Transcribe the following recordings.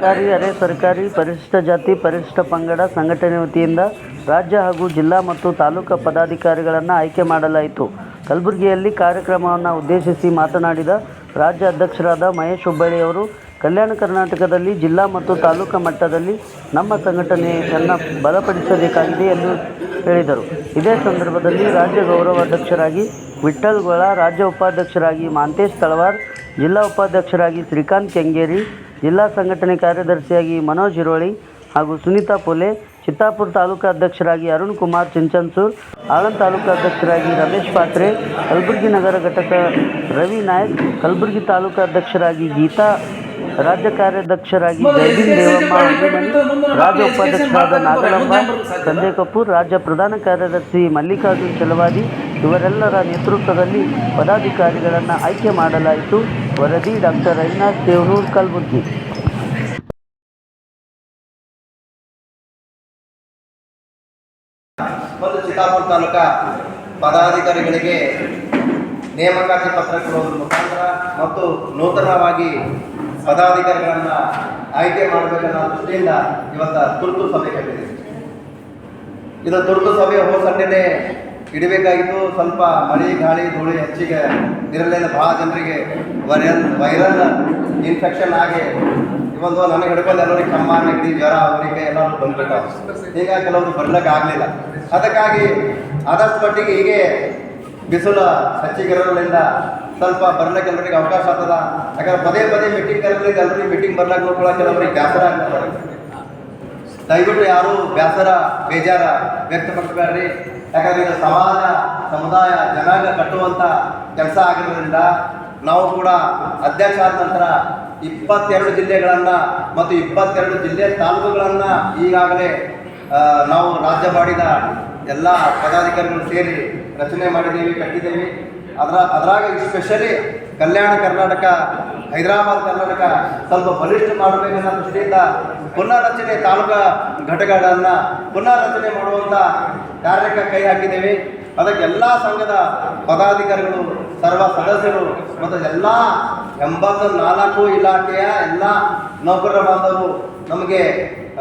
ಸರ್ಕಾರಿ, ಅರೆ ಸರ್ಕಾರಿ, ಪರಿಶಿಷ್ಟ ಜಾತಿ, ಪರಿಶಿಷ್ಟ ಪಂಗಡ ಸಂಘಟನೆ ವತಿಯಿಂದ ರಾಜ್ಯ ಹಾಗೂ ಜಿಲ್ಲಾ ಮತ್ತು ತಾಲೂಕು ಪದಾಧಿಕಾರಿಗಳನ್ನು ಆಯ್ಕೆ ಮಾಡಲಾಯಿತು. ಕಲಬುರಗಿಯಲ್ಲಿ ಕಾರ್ಯಕ್ರಮವನ್ನು ಉದ್ದೇಶಿಸಿ ಮಾತನಾಡಿದ ರಾಜ್ಯ ಅಧ್ಯಕ್ಷರಾದ ಮಹೇಶ್ ಹುಬ್ಬಳ್ಳಿಯವರು ಕಲ್ಯಾಣ ಕರ್ನಾಟಕದಲ್ಲಿ ಜಿಲ್ಲಾ ಮತ್ತು ತಾಲೂಕು ಮಟ್ಟದಲ್ಲಿ ನಮ್ಮ ಸಂಘಟನೆಯನ್ನು ಬಲಪಡಿಸಬೇಕಾಗಿದೆ ಎಂದು ಹೇಳಿದರು. ಇದೇ ಸಂದರ್ಭದಲ್ಲಿ ರಾಜ್ಯ ಗೌರವಾಧ್ಯಕ್ಷರಾಗಿ ವಿಠ್ಠಲ್ ಗೊಳ, ರಾಜ್ಯ ಉಪಾಧ್ಯಕ್ಷರಾಗಿ ಮಾಂತೇಶ್ ತಳವಾರ್, ಜಿಲ್ಲಾ ಉಪಾಧ್ಯಕ್ಷರಾಗಿ ಶ್ರೀಕಾಂತ್ ಕೆಂಗೇರಿ ಜಿಲ್ಲಾ ಸಂಘಟನೆ ಕಾರ್ಯದರ್ಶಿಯಾಗಿ ಮನೋಜ್ ಹಿರೋಳಿ ಹಾಗೂ ಸುನೀತಾ ಪೊಲೆ, ಚಿತ್ತಾಪುರ ತಾಲೂಕಾ ಅಧ್ಯಕ್ಷರಾಗಿ ಅರುಣ್ ಕುಮಾರ್ ಚಿಂಚನ್ಸೂರ್ ಆಳಂದ ತಾಲೂಕಾ ಅಧ್ಯಕ್ಷರಾಗಿ ರಮೇಶ್ ಪಾತ್ರೆ, ಕಲಬುರಗಿ ನಗರ ಘಟಕ ರವಿ ನಾಯಕ್, ಕಲಬುರಗಿ ತಾಲೂಕಾ ಅಧ್ಯಕ್ಷರಾಗಿ ಗೀತಾ, ರಾಜ್ಯ ಕಾರ್ಯಾಧ್ಯಕ್ಷರಾಗಿ ಜೈವಿನ್ ದೇವಮ್ಮ ರಾಜ್ಯ ಉಪಾಧ್ಯಕ್ಷರಾದ ನಾಗಲಂಬ ಸಂಜಯ್ ಕಪೂರ್, ರಾಜ್ಯ ಪ್ರಧಾನ ಕಾರ್ಯದರ್ಶಿ ಮಲ್ಲಿಕಾರ್ಜುನ್ ಚಲವಾದಿ ಇವರೆಲ್ಲರ ನೇತೃತ್ವದಲ್ಲಿ ಪದಾಧಿಕಾರಿಗಳನ್ನು ಆಯ್ಕೆ ಮಾಡಲಾಯಿತು. ವರದಿ ಡಾಕ್ಟರ್ ರವಿನಾಥ್ ದೇವನೂರ್ ಕಲಬುರ್ಗಿ. ಚಿತ್ತಾಪುರ ತಾಲೂಕ ಪದಾಧಿಕಾರಿಗಳಿಗೆ ನೇಮಕಾತಿ ಪತ್ರ ಕೊಡುವುದರ ಮುಖಾಂತರ ಮತ್ತು ನೂತನವಾಗಿ ಪದಾಧಿಕಾರಿಗಳನ್ನ ಆಯ್ಕೆ ಮಾಡಬೇಕನ್ನೋ ದೃಷ್ಟಿಯಿಂದ ಇವತ್ತ ತುರ್ತು ಸಭೆ ಕರೆದಿದೆ ಇದು ತುರ್ತು ಸಭೆ ಹೋದ ಇಡಬೇಕಾಗಿತ್ತು ಸ್ವಲ್ಪ ಮಳೆ, ಗಾಳಿ, ಧೂಳಿ ಹೆಚ್ಚಿಗೆ ಇರಲಿಲ್ಲ. ಭಾಳ ಜನರಿಗೆ ವೈರಲ್ ವೈರಲ್ ಇನ್ಫೆಕ್ಷನ್ ಆಗಿ ಇವತ್ತು ನನಗೆ ಹಿಡ್ಕೊಂಡು ಎಲ್ಲರಿಗೆ ಕಮ್ಮ, ನೆಗಡಿ, ಜ್ವರ, ಅವರಿಗೆ ಎಲ್ಲರೂ ಬಂದ್ಬಿಟ್ಟಾವ. ಹೀಗಾಗಿ ಕೆಲವರು ಬರ್ಲಿಕ್ಕೆ ಆಗಲಿಲ್ಲ ಅದಕ್ಕಾಗಿ ಆದಷ್ಟು ಮಟ್ಟಿಗೆ ಹೀಗೆ ಬಿಸಿಲು ಹೆಚ್ಚಿಗಿರೋದ್ರಿಂದ ಸ್ವಲ್ಪ ಬರ್ಲಿಕ್ಕೆ ಎಲ್ಲರಿಗೆ ಅವಕಾಶ ಆಗ್ತದ. ಯಾಕಂದ್ರೆ ಪದೇ ಪದೇ ಮೀಟಿಂಗ್ ಕರೆದ್ರಿಗೆ ಎಲ್ಲರಿಗೆ ಮೀಟಿಂಗ್ ಬರ್ಲಿಕ್ಕೆ ನೋಡ್ಕೊಳಕ್ಕೆ ಕೆಲವರಿಗೆ ಬೇಸರ ಆಗ್ತದೆ. ದಯವಿಟ್ಟು ಯಾರು ಬೇಸರ ಬೇಜಾರ ವ್ಯಕ್ತಪಡಿಸಬೇಡ್ರಿ. ಯಾಕಂದ್ರೆ ಇದು ಸಮಾಜ, ಸಮುದಾಯ, ಜನಾಂಗ ಕಟ್ಟುವಂಥ ಕೆಲಸ ಆಗಿರೋದ್ರಿಂದ ನಾವು ಕೂಡ ಅಧ್ಯಕ್ಷ ಆದ ನಂತರ ಇಪ್ಪತ್ತೆರಡು ಜಿಲ್ಲೆಗಳನ್ನು ಮತ್ತು ಇಪ್ಪತ್ತೆರಡು ಜಿಲ್ಲೆ ತಾಲೂಕುಗಳನ್ನು ಈಗಾಗಲೇ ನಾವು ರಾಜ್ಯ ಮಾಡಿದ ಎಲ್ಲ ಪದಾಧಿಕಾರಿಗಳು ಸೇರಿ ರಚನೆ ಮಾಡಿದ್ದೀವಿ, ಕಟ್ಟಿದ್ದೀವಿ. ಅದರ ಅದರಾಗ ಸ್ಪೆಷಲಿ ಕಲ್ಯಾಣ ಕರ್ನಾಟಕ, ಹೈದರಾಬಾದ್ ಕರ್ನಾಟಕ ಸ್ವಲ್ಪ ಬಲಿಷ್ಠ ಮಾಡಬೇಕನ್ನೋ ದೃಷ್ಟಿಯಿಂದ ಪುನರ್ರಚನೆ ತಾಲೂಕಾ ಘಟಕಗಳನ್ನು ಪುನರ್ರಚನೆ ಮಾಡುವಂಥ ಕಾರ್ಯಕ್ಕೆ ಕೈ ಹಾಕಿದ್ದೇವೆ. ಅದಕ್ಕೆ ಎಲ್ಲ ಸಂಘದ ಪದಾಧಿಕಾರಿಗಳು, ಸರ್ವ ಸದಸ್ಯರು ಮತ್ತು ಎಲ್ಲ ಎಂಬತ್ತು ನಾಲ್ಕು ಇಲಾಖೆಯ ಎಲ್ಲ ನೌಕರರ ಬಾಂಧವರು ನಮಗೆ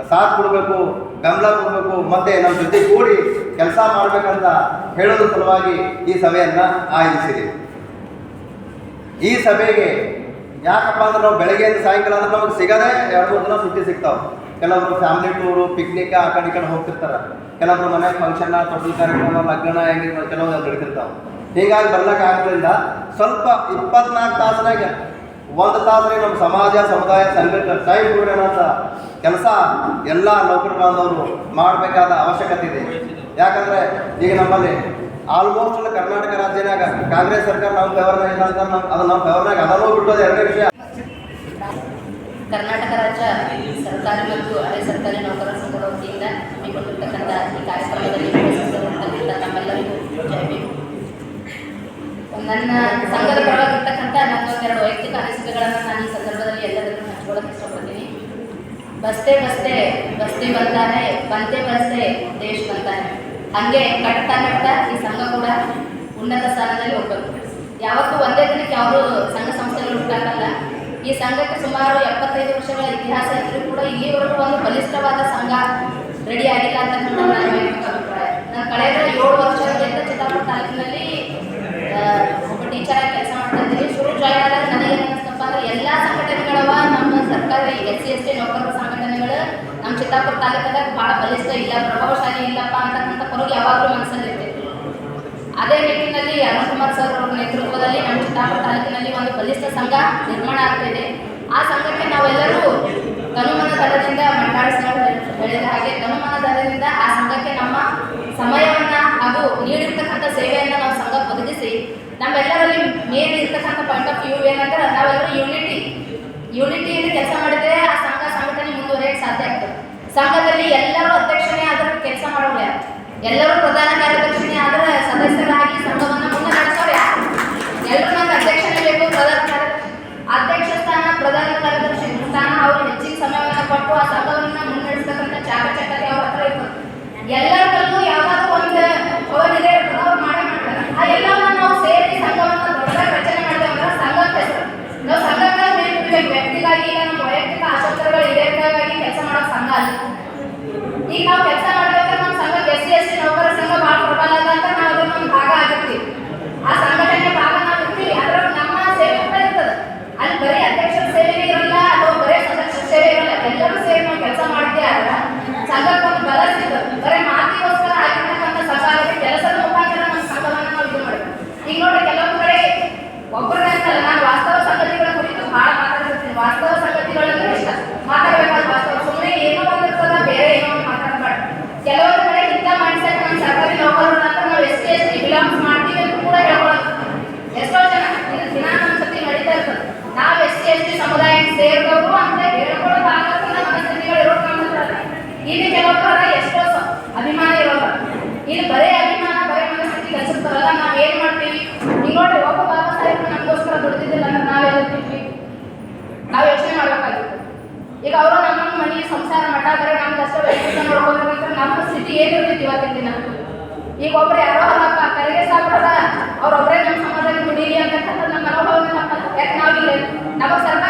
ಸಾಥ್ ಕೊಡಬೇಕು, ಗಮನ ಕೊಡಬೇಕು, ಮತ್ತು ನಮ್ಮ ಜೊತೆ ಕೂಡಿ ಕೆಲಸ ಮಾಡಬೇಕಂತ ಹೇಳೋದ್ರ ಸಲುವಾಗಿ ಈ ಸಭೆಯನ್ನು ಆಯೋಜಿಸಿದ್ದೀವಿ ಈ ಸಭೆಗೆ ಯಾಕಪ್ಪ ಅಂದ್ರೆ ನಾವು ಬೆಳಗ್ಗೆಯಿಂದ ಸಾಯಂಕಾಲ ಅಂದ್ರೆ ನಮ್ಗೆ ಸಿಗದೆ ಎರಡು ಮೂರು ದಿನ ಸುಟ್ಟಿ ಸಿಗ್ತಾವೆ. ಕೆಲವೊಬ್ರು ಫ್ಯಾಮಿಲಿ ಟೂರು ಪಿಕ್ನಿಕ್ ಆ ಕಡೆ ಈ ಕಡೆ ಹೋಗ್ತಿರ್ತಾರೆ. ಕೆಲವರು ಮನೆ ಫಂಕ್ಷನ್ ತೊಟ್ಟಿಲ್ ಕಾರ್ಯಕ್ರಮ, ಲಗ್ನ ಹೆಂಗೆ ಕೆಲವೊಂದು ನಡೀತಿರ್ತಾವೆ. ಹೀಗಾಗಿ ಬರ್ಲಕ್ಕೆ ಆಗೋದ್ರಿಂದ ಸ್ವಲ್ಪ ಇಪ್ಪತ್ನಾಲ್ಕು ತಾಸಿನಾಗ, ಒಂದು ತಾಸ್ನಾಗ ನಮ್ಮ ಸಮಾಜ, ಸಮುದಾಯ ಸಂಘಟನೆ ಟೈಮ್ ಕೊಡೋಣಂತ ಕೆಲಸ ಎಲ್ಲ ನೌಕರ ಬಾಂಧವರು ಮಾಡಬೇಕಾದ ಅವಶ್ಯಕತೆ ಇದೆ. ಯಾಕಂದ್ರೆ ಈಗ ನಮ್ಮಲ್ಲಿ ಆಲ್ಮೋಸ್ಟ್ ಕರ್ನಾಟಕ ರಾಜ್ಯನಾಗ ಕಾಂಗ್ರೆಸ್ ಸರ್ಕಾರ ನಮ್ಮ ಫೇವರ್ನಾಗ ಇಲ್ಲ ಅಂತ ನಾವು ಅದು ನಮ್ಮ ಫೇವರ್ನಾಗ ಅದನ್ನು ಬಿಟ್ಟೋದು ಎರಡನೇ ವಿಷಯ. ಕರ್ನಾಟಕ ರಾಜ್ಯ ಸರ್ಕಾರಿ ಮತ್ತು ಅರೆ ಸರ್ಕಾರಿ ನೌಕರರ ಸಂಘದ ವತಿಯಿಂದ ಹಮ್ಮಿಕೊಂಡಿರ್ತಕ್ಕಂಥ ಈ ಕಾರ್ಯಕ್ರಮದಲ್ಲಿ ನಮ್ಮೆಲ್ಲರಿಗೂ ತಮ್ಮೆಲ್ಲರಿಗೂ ಜಯ ಬೇಕು ನನ್ನ ಸಂಘದ ಪರವಾಗಿರ್ತಕ್ಕಂಥ ನನ್ನೊಂದೆರಡು ವೈಯಕ್ತಿಕ ಅನಿಸಿಕೆಗಳನ್ನು ನಾನು ಈ ಸಂದರ್ಭದಲ್ಲಿ ಎಲ್ಲರಿಗೂ ಹಂಚ್ಕೊಳ್ಳೋಕೆ ಇಷ್ಟಪಡ್ತೀನಿ. ಬಸ್ತೆ ಬಸ್ತೆ ಬಸ್ತೆ ಬಂತಾನೆ ಬಂತೆ ಬಸ್ತೆ ದೇಶ ಬಂತಾನೆ ಹಾಗೆ ಕಟ್ತಾ ಕಟ್ತಾ ಈ ಸಂಘ ಕೂಡ ಉನ್ನತ ಸ್ಥಾನದಲ್ಲಿ ಹೋಗ್ಬೇಕು. ಯಾವತ್ತೂ ಒಂದೇ ದಿನಕ್ಕೆ ಯಾವುದು ಸಂಘ ಸಂಸ್ಥೆಗಳು ಹುಟ್ಟಾಕಲ್ಲ. ಈ ಸಂಘಕ್ಕೆ ಸುಮಾರು ಎಪ್ಪತ್ತೈದು ವರ್ಷಗಳ ಇತಿಹಾಸ ಇದ್ರೂ ಕೂಡ ಇಲ್ಲಿವರೆಗೂ ಒಂದು ಬಲಿಷ್ಠವಾದ ಸಂಘ ರೆಡಿ ಆಗಿಲ್ಲ ಅಂತ ನನ್ನ ಅಭಿಪ್ರಾಯ. ನಾನು ಕಳೆದ ಏಳು ವರ್ಷಗಳಿಂದ ಚಿತ್ತಾಪುರ ತಾಲೂಕಿನಲ್ಲಿ ಒಬ್ಬ ಟೀಚರ್ ಆಗಿ ಕೆಲಸ ಮಾಡ್ತಾ ಇದ್ದೀನಿ ಶುರು ಜಾಯ್ನ್ ಆದಾಗ ನನಗೆ ಏನು ಅನಿಸ್ತಪ್ಪ ಅಂದ್ರೆ ಎಲ್ಲ ಸಂಘಟನೆಗಳವ ನಮ್ಮ ಸರ್ಕಾರಿ ಎಸ್ ಸಿ ಎಸ್ ಟಿ ನೌಕರರ ಸಂಘಟನೆಗಳು ನಮ್ಮ ಚಿತ್ತಾಪುರ ತಾಲೂಕದಾಗ ಭಾಳ ಬಲಿಷ್ಠ ಇಲ್ಲ, ಪ್ರಭಾವಶಾಲಿ ಇಲ್ಲಪ್ಪ ಅಂತಕ್ಕಂಥ ಕೊರಗೆ ಯಾವಾಗಲೂ ಮನಸ್ಸಲ್ಲಿ ಅದೇ ನಿಟ್ಟಿನಲ್ಲಿ ಅರುಣ್ ಕುಮಾರ್ ಸರ್ ಅವರ ನೇತೃತ್ವದಲ್ಲಿ ನಮ್ಮ ಚಿತ್ತಾಪುರ ತಾಲೂಕಿನಲ್ಲಿ ಒಂದು ಬಲಿಷ್ಠ ಸಂಘ ನಿರ್ಮಾಣ ಆಗ್ತಿದೆ. ಆ ಸಂಘಕ್ಕೆ ನಾವೆಲ್ಲರೂ ತನುಮನ ದರದಿಂದ ಮಂಡಾಳಿಸಿ ಹೇಳಿದ ಹಾಗೆ ತನುಮನ ದರದಿಂದ ಆ ಸಂಘಕ್ಕೆ ನಮ್ಮ ಸಮಯವನ್ನ ಹಾಗೂ ನೀಡಿರ್ತಕ್ಕಂಥ ಸೇವೆಯನ್ನು ನಾವು ಸಂಘ ಒದಗಿಸಿ, ನಮ್ಮೆಲ್ಲರಲ್ಲಿ ಮೇನ್ ಇರ್ತಕ್ಕಂಥ ಪಾಯಿಂಟ್ ಆಫ್ ವ್ಯೂ ಏನಂದ್ರೆ ನಾವೆಲ್ಲರೂ ಯೂನಿಟಿ ಯೂನಿಟಿಯಲ್ಲಿ ಕೆಲಸ ಮಾಡಿದ್ರೆ ಆ ಸಂಘ ಸಂಘಟನೆ ಮುಂದುವರಿಯಕ್ಕೆ ಸಾಧ್ಯ ಆಗ್ತದೆ. ಸಂಘದಲ್ಲಿ ಎಲ್ಲರೂ ಅಧ್ಯಕ್ಷನೇ ಆದರೂ ಕೆಲಸ ಯಾರು? ಎಲ್ಲರೂ ಪ್ರಧಾನ ಕಾರ್ಯದರ್ಶಿನೇ ಆದ್ರೆ ಸದಸ್ಯರಾಗಿ ಸಂಘವನ್ನ ಮುಂದೆ ನಡೆಸೋರು ಯಾರು ಎಲ್ಲರೂ ನಂಗೆ ಅಧ್ಯಕ್ಷನೇ ಬೇಕು ಪ್ರಧಾನ ಕಾರ್ಯದರ್ಶಿ ಅಧ್ಯಕ್ಷ ಸ್ಥಾನ ಪ್ರಧಾನ ಕಾರ್ಯದರ್ಶಿ ಸ್ಥಾನ ಅವರು ಹೆಚ್ಚಿನ ಸಮಯವನ್ನು ಕೊಟ್ಟು ಆ ಸಂಘವನ್ನ ಮುನ್ನಡೆಸ್ತಕ್ಕಂಥ ಚಾಕಚಕ್ಯತೆ ಅವ್ರ ಹತ್ರ ಇರ್ತದೆ ಎಲ್ಲರಲ್ಲೂ ಯಾವಾಗಲೂ ಒಂದು ಪವರ್ ಇದೆ ಇರ್ತದೆ ಅವ್ರು ಮಾಡೇ ಮಾಡ್ತಾರೆ ಆ ಎಲ್ಲವನ್ನ ನಾವು ಸೇರಿ ಸಂಘವನ್ನ ದೊಡ್ಡದಾಗಿ ರಚನೆ ಮಾಡಿದೆವು ಅಂದ್ರೆ ಸಂಘಕ್ಕೆ ಹೆಸರು ನಾವು ಸಂಘಕ್ಕೆ ವ್ಯಕ್ತಿಗಾಗಿ ಇಲ್ಲ ನಮ್ಮ ವೈಯಕ್ತಿಕ ಆಸಕ್ತರುಗಳು ಇದೆ ಸಂಘ ಈಗ ನಾವು ಕೆಲಸ ಮಾಡ್ಬೇಕಾದ್ರೆ ನಮ್ಮ ಸಂಘ ಎಸ್ ಸಿ ಎಸ್ ಸಿ ನೌಕರರ ಸಂಘ ಭಾಳ ಪ್ರಬಲ ಅದ ಅಂತ ನಾವು ಅದ್ರ ನಮ್ಮ ಭಾಗ ಆಗಿರ್ತೀವಿ. ಆ ಸಂಘಟನೆ ಭಾಗ ನಾವು ಇರ್ತೀವಿ. ಅದ್ರ ನಮ್ಮ ಸೇವೆ ಕೂಡ ಇರ್ತದೆ. ಅಲ್ಲಿ ಬರೀ ಅಧ್ಯಕ್ಷರ ಸೇವೆ ಇರಲ್ಲ, ಅಥವಾ ಬರೀ ಸದಸ್ಯರ ಸೇವೆ ಇರಲ್ಲ. ಎಲ್ಲರೂ ಸೇರಿ ನಾವು ಕೆಲಸ ಮಾಡ್ತೀವಿ. ಆದ್ರೆ ಸಂಘಕ್ಕೆ ಒಂದು ಬಲ ಸಿಗ್ತದೆ. ಬರೀ ಮಾತಿಗೋಸ್ಕರ ಆಗಿರ್ತಕ್ಕಂಥ ಸಂಘ ಆಗುತ್ತೆ ಕೆಲಸದ ಮುಖಾಂತರ ನಮ್ಮ ಸಂಘವನ್ನು ನಾವು ಇದು ಮಾಡ್ತೀವಿ. ಈಗ ನೋಡ್ರಿ, ಕೆಲವೊಂದು ಕಡೆ ಒಬ್ಬರೇ ಬರೇ ಅಭಿಮಾನ, ಬರೇ ಮನಸ್ಥಿತಿ ಕೆಲಸಕ್ಕೆ ಬರಲ್ಲ ನಾವು ಏನ್ ಮಾಡ್ತೀವಿ? ಈಗ ನೋಡ್ರಿ, ಒಬ್ಬ ಬಾಬಾ ಸಾಹೇಬ್ ನಮಗೋಸ್ಕರ ದುಡ್ದಿದ್ದಿಲ್ಲ ಅಂದ್ರೆ ನಾವೆಲ್ಲಿರ್ತೀವಿ ನಾವು ಯೋಚನೆ ಮಾಡ್ಬೇಕಾಗಿತ್ತು. ಈಗ ಅವರು ನಮ್ಮ ಮನೆ ಸಂಸಾರ ಮಠ, ಬರೀ ನಮ್ಮ ಕಷ್ಟ ನೋಡ್ಕೊಂಡ್ರೆ ನಮ್ಮ ಸ್ಥಿತಿ ಏನಿರ್ತೈತಿ ಇವತ್ತಿನ ದಿನ? ಈಗ ಒಬ್ರು ಯಾರೋ ಅಲ್ಲಪ್ಪ, ಕರೆಗೆ ಸಾಕ್ರದ, ಅವ್ರೊಬ್ರೇ ನಮ್ಮ ಸಮಾಜಕ್ಕೆ ದುಡೀರಿ ಅಂತಕ್ಕಂಥ ನಮ್ಮ ಮನೋಭಾವನೆ ತಪ್ಪಲ್ಲ ಯಾಕೆ ನಾವಿಲ್ಲ ನಮಗೆ ಸರ್ಕಾರ